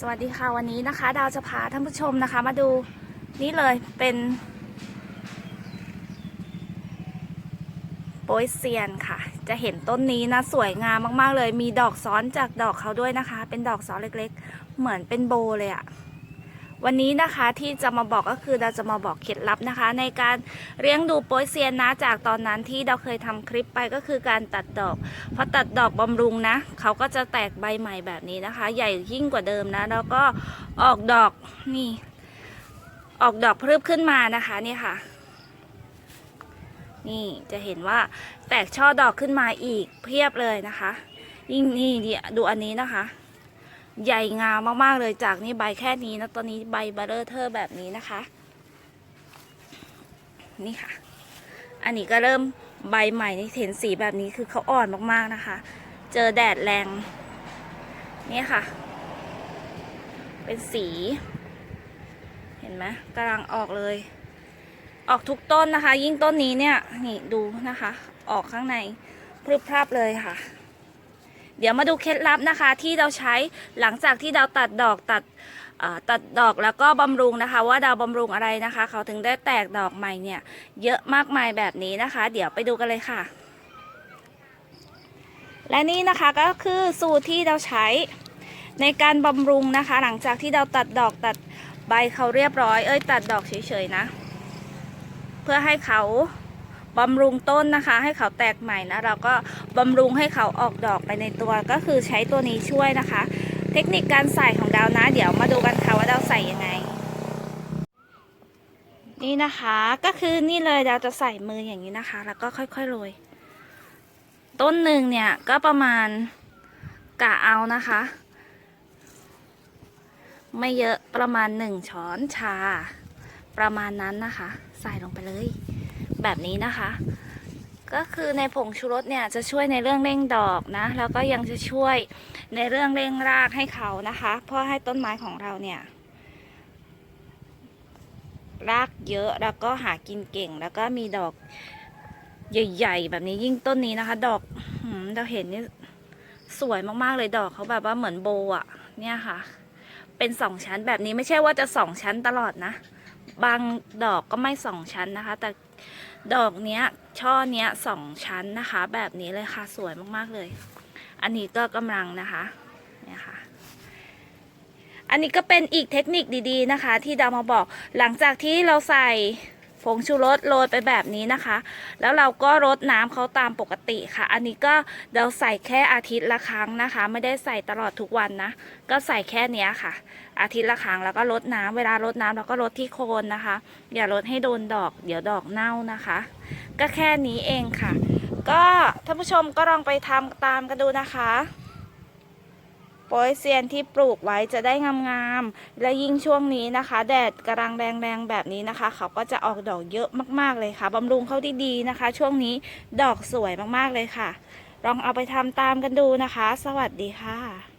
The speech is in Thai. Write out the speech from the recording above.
สวัสดีค่ะวันนี้นะคะ ดาวจะพาท่านผู้ชมนะคะ มาดูนี่เลยเป็นโปยเซียนค่ะ จะเห็นต้นนี้นะสวยงามมากๆเลย มีดอกซ้อนจากดอกเขาด้วยนะคะ เป็นดอกซ้อนเล็กๆ เหมือนเป็นโบเลยอะ วันนี้นะคะที่จะมาบอกก็คือเราจะมาบอกเคล็ดลับนะคะ ในการเลี้ยงดูโปยเซียนนะจากตอนนั้นที่เราเคยทำคลิปไปก็คือการตัดดอกพอตัดดอกบำรุงนะเขาก็จะแตกใบใหม่แบบนี้นะคะ ใหญ่ยิ่งกว่าเดิมนะ แล้วก็ออกดอกนี่ ออกดอกพรึบขึ้นมานะคะนี่ค่ะ นี่จะเห็นว่าแตกช่อดอกขึ้นมาอีกเพียบเลยนะคะ ยิ่งนี่ดูอันนี้นะคะ ใหญ่งามมากๆเลยจากนี่ใบแค่นี้นะตอนนี้ใบเบลเลอร์เทอร์แบบนี้นะคะ นี่ค่ะ อันนี้ก็เริ่มใบใหม่นี่เห็นสีแบบนี้คือเขาอ่อนมากๆนะคะ เจอแดดแรง นี่ค่ะ เป็นสี เห็นไหมกำลังออกเลย ออกทุกต้นนะคะ ยิ่งต้นนี้เนี่ย นี่ดูนะคะ ออกข้างในพรึบพรับเลยค่ะ เดี๋ยวมาดูเคล็ดลับนะคะที่เราใช้หลังจากที่เราตัดดอกตัดตัดดอกแล้วก็บำรุงนะคะ ว่าดาวบำรุงอะไรนะคะ เขาถึงได้แตกดอกใหม่เนี่ย เยอะมากมายแบบนี้นะคะ เดี๋ยวไปดูกันเลยค่ะ และนี่นะคะก็คือสูตรที่เราใช้ในการบำรุงนะคะ หลังจากที่เราตัดดอกตัดใบเขาเรียบร้อย เอ้ยตัดดอกเฉยๆนะ เพื่อให้เขา บำรุงต้นนะคะ ให้เขาแตกใหม่นะเราก็บำรุงให้เขาออกดอกไปในตัวก็คือใช้ตัวนี้ช่วยนะคะ เทคนิคการใส่ของดาวนะ เดี๋ยวมาดูกันค่ะว่าดาวใส่ยังไง นี่นะคะก็คือนี่เลยดาวจะใส่มืออย่างนี้นะคะ แล้วก็ค่อยๆโรยต้นหนึ่งเนี่ยก็ประมาณกะเอานะคะ ไม่เยอะประมาณหนึ่งช้อนชา ประมาณนั้นนะคะ ใส่ลงไปเลย แบบนี้นะคะ ก็คือในผงชูรสเนี่ยจะช่วยในเรื่องเร่งดอกนะ แล้วก็ยังจะช่วยในเรื่องเร่งรากให้เขานะคะเพื่อให้ต้นไม้ของเราเนี่ยรากเยอะแล้วก็หากินเก่งแล้วก็มีดอกใหญ่ ๆ แบบนี้ยิ่งต้นนี้นะคะ ดอกเราเห็นนี่สวยมากๆเลยดอกเขาแบบว่าเหมือนโบอะเนี่ยค่ะ เป็นสองชั้นแบบนี้ไม่ใช่ว่าจะสองชั้นตลอดนะ บางดอกก็ไม่สองชั้นนะคะ แต่ ดอกเนี้ยช่อเนี้ยสองชั้นนะคะ แบบนี้เลยค่ะสวยมากๆเลย อันนี้ก็กำลังนะคะเนี่ยค่ะอันนี้ก็เป็นอีกเทคนิคดีๆนะคะ ที่ดาวมาบอกหลังจากที่เราใส่ ผงชูรสโรยไปแบบนี้นะคะ แล้วเราก็รดน้ำเขาตามปกติค่ะ อันนี้ก็เราใส่แค่อาทิตย์ละครั้งนะคะ ไม่ได้ใส่ตลอดทุกวันนะ ก็ใส่แค่เนี้ยค่ะ อาทิตย์ละครั้งแล้วก็รดน้ำเวลารดน้ำเราก็รดที่โคนนะคะ อย่ารดให้โดนดอก เดี๋ยวดอกเน่านะคะ ก็แค่นี้เองค่ะ ก็ท่านผู้ชมก็ลองไปทำตามกันดูนะคะ ปยเซียนที่ปลูกไว้จะได้งามๆ และยิ่งช่วงนี้นะคะ แดดกำลังแรงๆแบบนี้นะคะ เขาก็จะออกดอกเยอะมากๆเลยค่ะบำรุงเขาดีๆนะคะ ช่วงนี้ดอกสวยมากๆเลยค่ะ ลองเอาไปทำตามกันดูนะคะ สวัสดีค่ะ